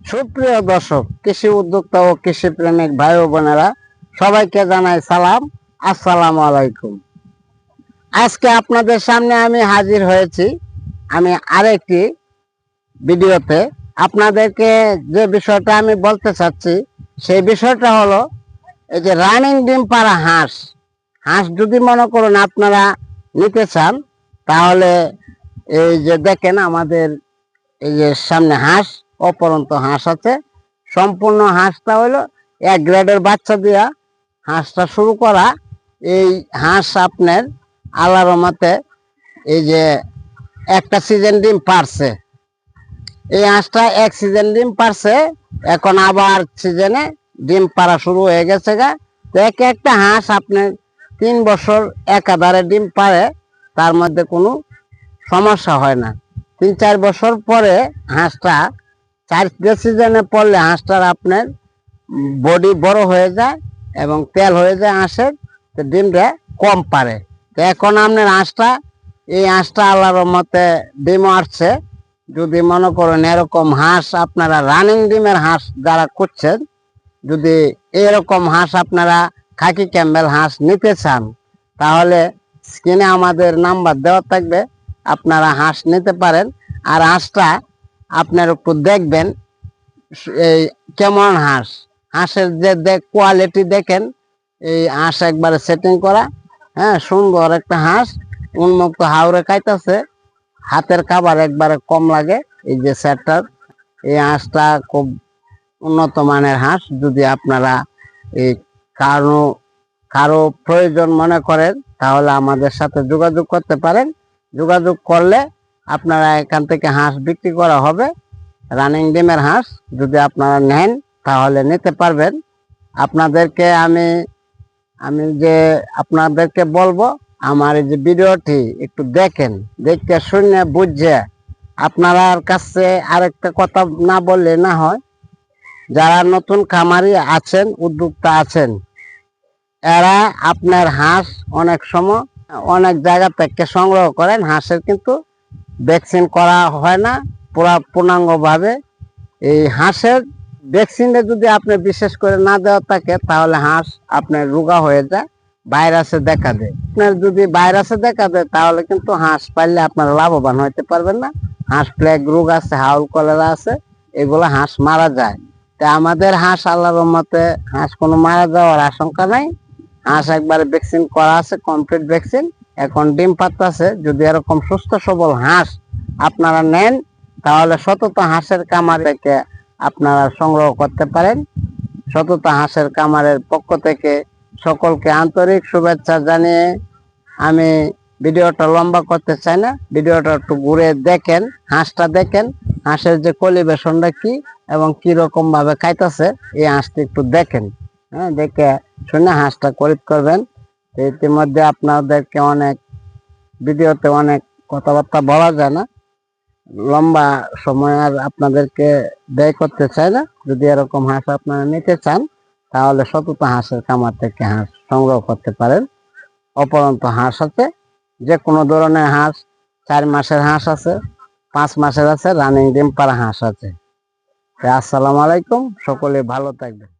সুপ্রিয় দর্শক, কৃষি উদ্যোক্তা ও কৃষি প্রেমিক ভাই ও বোনেরা, সবাইকে জানাই সালাম। আসসালাম আলাইকুম। আজকে আপনাদের সামনে আমি হাজির হয়েছি। আমি আরেকটি ভিডিওতে। আপনাদেরকে যে বিষয়টা আমি বলতে চাচ্ছি, সেই বিষয়টা হলো, এই যে রানিং ডিম পাড়া হাঁস হাঁস যদি মনে করুন আপনারা নিতে চান, তাহলে এই যে দেখেন আমাদের এই যে সামনে হাঁস অপরন্ত হাঁস আছে। সম্পূর্ণ হাঁসটা হলো এক গ্রেডের বাচ্চা দিয়া হাঁসটা শুরু করা। এই হাঁস আপনার আল্লাহর মতে এই যে একটা সিজন ডিম পারছে। এই হাঁসটা এক সিজন ডিম পারছে, এখন আবার সিজনে ডিম পাড়া শুরু হয়ে গেছে গা। তো এক একটা হাঁস আপনার তিন বছর একাধারে ডিম পারে তার মধ্যে কোনো সমস্যা হয় না। তিন চার বছর পরে হাঁসটা চার সিজনে পড়লে হাঁসটার আপনার বডি বড় হয়ে যায় এবং তেল হয়ে যায় হাঁসের, তো ডিমটা কম পারে। তো এখন আপনার হাঁসটা, এই হাঁসটা আল্লাহর মতে ডিম আসছে। যদি মনে করেন এরকম হাঁস আপনারা রানিং ডিমের হাঁস যারা করছেন যদি এরকম হাঁস আপনারা খাকি ক্যাম্বেল হাঁস নিতে চান, তাহলে স্ক্রিনে আমাদের নাম্বার দেওয়া থাকবে। আপনারা হাঁস নিতে পারেন। আর হাঁসটা আপনার একটু দেখবেন, এই কেমন হাঁস। হাঁসের যে কোয়ালিটি দেখেন, এই হাঁস একবারে সেটিং করা হ্যাঁ সুন্দর একটা হাঁস। উন্মুক্ত হাওড়ে খাইতেছে, হাতের খাবার একবারে কম লাগে, এই যে সেটটার। এই হাঁসটা খুব উন্নত মানের হাঁস, যদি আপনারা এই কারও কারও প্রয়োজন মনে করেন, তাহলে আমাদের সাথে যোগাযোগ করতে পারেন। যোগাযোগ করলে আপনারা এখান থেকে হাঁস বিক্রি করা হবে। রানিং ডিমের হাঁস যদি আপনারা নেন, তাহলে নিতে পারবেন। আপনাদেরকে আমি আমি যে আপনাদেরকে বলব, আমার এই যে ভিডিওটি একটু দেখেন দেখতে শুনে বুঝছে আপনার কাছে আরেকটা কথা না বললে না হয়, যারা নতুন খামারি আছেন, উদ্যোক্তা আছেন, এরা আপনার হাঁস অনেক সময় অনেক জায়গা থেকে সংগ্রহ করেন। হাঁসের কিন্তু ভ্যাকসিন করা হয় না, পুরা পূর্ণাঙ্গভাবে। এই হাঁসের ভ্যাকসিনটা যদি আপনি বিশেষ করে না দেওয়া থাকে, তাহলে হাঁস আপনার রোগা হয়ে যায়, ভাইরাসে দেখা দেয়। আপনার যদি ভাইরাসে দেখা দেয়, তাহলে কিন্তু হাঁস পাইলে আপনার লাভবান হইতে পারবেন না। হাঁস প্লেগ রোগ আছে, হাউল কলেরা আছে, এগুলো হাঁস মারা যায়। তা আমাদের হাঁস আল্লাহর রহমতে হাঁস কোনো মারা যাওয়ার আশঙ্কা নাই। হাঁস একবারে ভ্যাকসিন করা আছে কমপ্লিট ভ্যাকসিন এখন ডিম পাতাছে যদি এরকম সুস্থ সবল হাঁস আপনারা নেন, তাহলে শতত হাঁসের কামার থেকে আপনারা সংগ্রহ করতে পারেন। শতত হাঁসের কামারের পক্ষ থেকে সকলকে আন্তরিক শুভেচ্ছা জানিয়ে আমি ভিডিওটা লম্বা করতে চাই না। ভিডিওটা একটু ঘুরে দেখেন, হাঁসটা দেখেন, হাঁসের যে কলিবেশনটা কি এবং কি রকম ভাবে খাইতেছে, এই হাঁসটা একটু দেখেন। হ্যাঁ দেখে শুনে হাঁসটা করিত করবেন। ইতিমধ্যে আপনাদেরকে অনেক ভিডিওতে অনেক কথাবার্তা বলা যায় না। লম্বা সময় আর আপনাদেরকে ব্যয় করতে চাই না। যদি এরকম হাঁস আপনারা নিতে চান, তাহলে শতত হাঁসের কামার থেকে হাঁস সংগ্রহ করতে পারেন। অপরন্ত হাঁস আছে, যে কোনো ধরনের হাঁস, চার মাসের হাঁস আছে, পাঁচ মাসের আছে, রানিং ডিম পাড়া হাঁস আছে। আসসালামু আলাইকুম, সকলে ভালো থাকবেন।